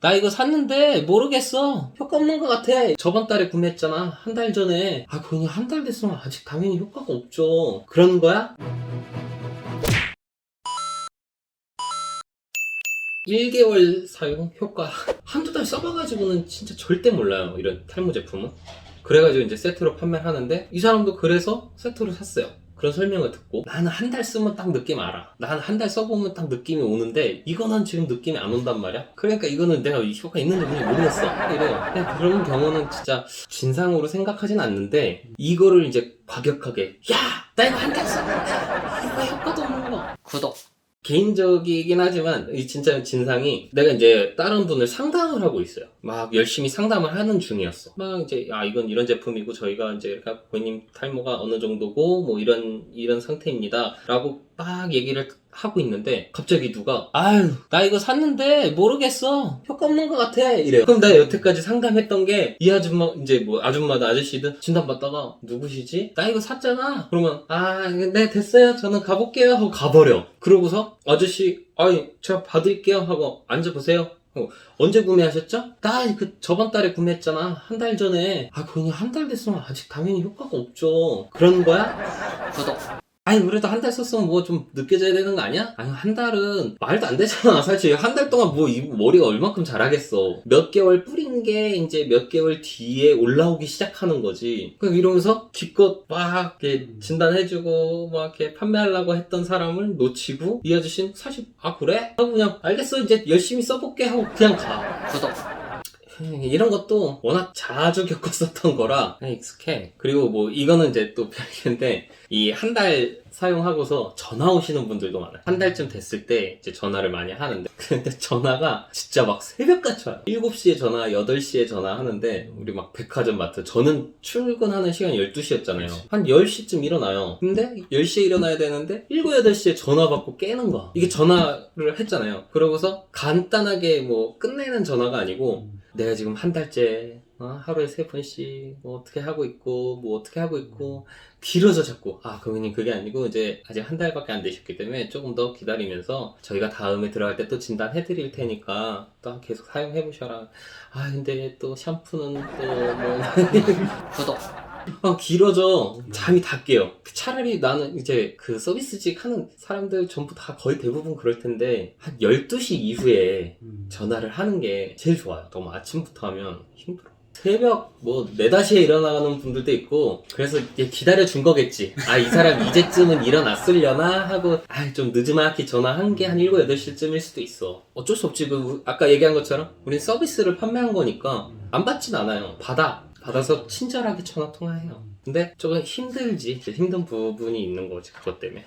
나 이거 샀는데 모르겠어. 효과 없는 것 같아. 저번 달에 구매했잖아. 한 달 전에. 아, 그냥 한달 됐으면 아직 당연히 효과가 없죠. 그런 거야? 1개월 사용 효과 한두 달 써봐가지고는 진짜 절대 몰라요. 이런 탈모 제품은. 그래가지고 이제 세트로 판매를 하는데 이 사람도 그래서 세트로 샀어요. 그런 설명을 듣고 나는 한 달 쓰면 딱 느낌 알아. 나는 한 달 써보면 딱 느낌이 오는데 이거는 지금 느낌이 안 온단 말이야. 그러니까 이거는 내가 이 효과 있는지 없는지 모르겠어. 그냥 그런 경우는 진짜 진상으로 생각하진 않는데 이거를 이제 과격하게 야! 나 이거 한 달 썼는데 이거 효과도 없는 거. 구독. 개인적이긴 하지만 이 진짜 진상이 내가 이제 다른 분을 상담을 하고 있어요. 막 열심히 상담을 하는 중이었어. 막 이제 아 이건 이런 제품이고 저희가 이제 고객님 탈모가 어느 정도고 뭐 이런 이런 상태입니다라고 막 얘기를 하고 있는데 갑자기 누가 아유 나 이거 샀는데 모르겠어. 효과 없는 것 같아. 이래요. 그럼 나 여태까지 상담했던 게 이 아줌마 이제 뭐 아줌마든 아저씨든 진단 받다가 누구시지? 나 이거 샀잖아. 그러면 아네 됐어요. 저는 가볼게요. 하고 가버려. 그러고서 아저씨 아니 제가 받을게요. 하고 앉아보세요. 하고, 언제 구매하셨죠? 나 그 저번 달에 구매했잖아. 한 달 전에 아 그냥 한 달 됐으면 아직 당연히 효과가 없죠 그런 거야? 구독 아니 그래도 한 달 썼으면 뭐좀 느껴져야 되는 거 아니야? 아니 한 달은 말도 안 되잖아. 사실 한 달 동안 뭐 이 머리가 얼만큼 자라겠어. 몇 개월 뿌린 게 이제 몇 개월 뒤에 올라오기 시작하는 거지. 그럼 이러면서 기껏 막 이렇게 진단해주고 막 이렇게 판매하려고 했던 사람을 놓치고 이 아저씨는 사실 아 그래? 하고 그냥 알겠어. 이제 열심히 써볼게 하고 그냥 가. 구독 이런 것도 워낙 자주 겪었었던 거라 그냥 익숙해. 그리고 뭐 이거는 이제 또 별개인데 이 한 달 사용하고서 전화 오시는 분들도 많아요. 한 달쯤 됐을 때 이제 전화를 많이 하는데 근데 전화가 진짜 막 새벽같이 와요. 7시에 전화, 8시에 전화 하는데 우리 막 백화점 마트 저는 출근하는 시간이 12시였잖아요. 한 10시쯤 일어나요. 근데 10시에 일어나야 되는데 7, 8시에 전화 받고 깨는 거야. 이게 전화를 했잖아요. 그러고서 간단하게 뭐 끝내는 전화가 아니고 내가 지금 한 달째 어, 하루에 세 번씩 뭐 어떻게 하고 있고 뭐 어떻게 하고 있고 길어져 자꾸. 아 고객님 그게 아니고 이제 아직 한 달밖에 안 되셨기 때문에 조금 더 기다리면서 저희가 다음에 들어갈 때 또 진단해 드릴 테니까 또 계속 사용해 보셔라. 아 근데 또 샴푸는 또 뭐. 구독 아, 길어져. 잠이 다 깨요. 차라리 나는 이제 그 서비스직 하는 사람들 전부 다 거의 대부분 그럴 텐데, 한 12시 이후에 전화를 하는 게 제일 좋아요. 너무 아침부터 하면 힘들어. 새벽 뭐 4, 5시에 일어나는 분들도 있고 그래서 이제 기다려준 거겠지. 아 이 사람 이제쯤은 일어났으려나? 하고 아 좀 늦지막히 전화한 게 한 7, 8시쯤일 수도 있어. 어쩔 수 없지. 그 아까 얘기한 것처럼 우린 서비스를 판매한 거니까 안 받진 않아요. 받아 받아서 친절하게 전화 통화해요. 근데 조금 힘들지 힘든 부분이 있는 거지 그것 때문에.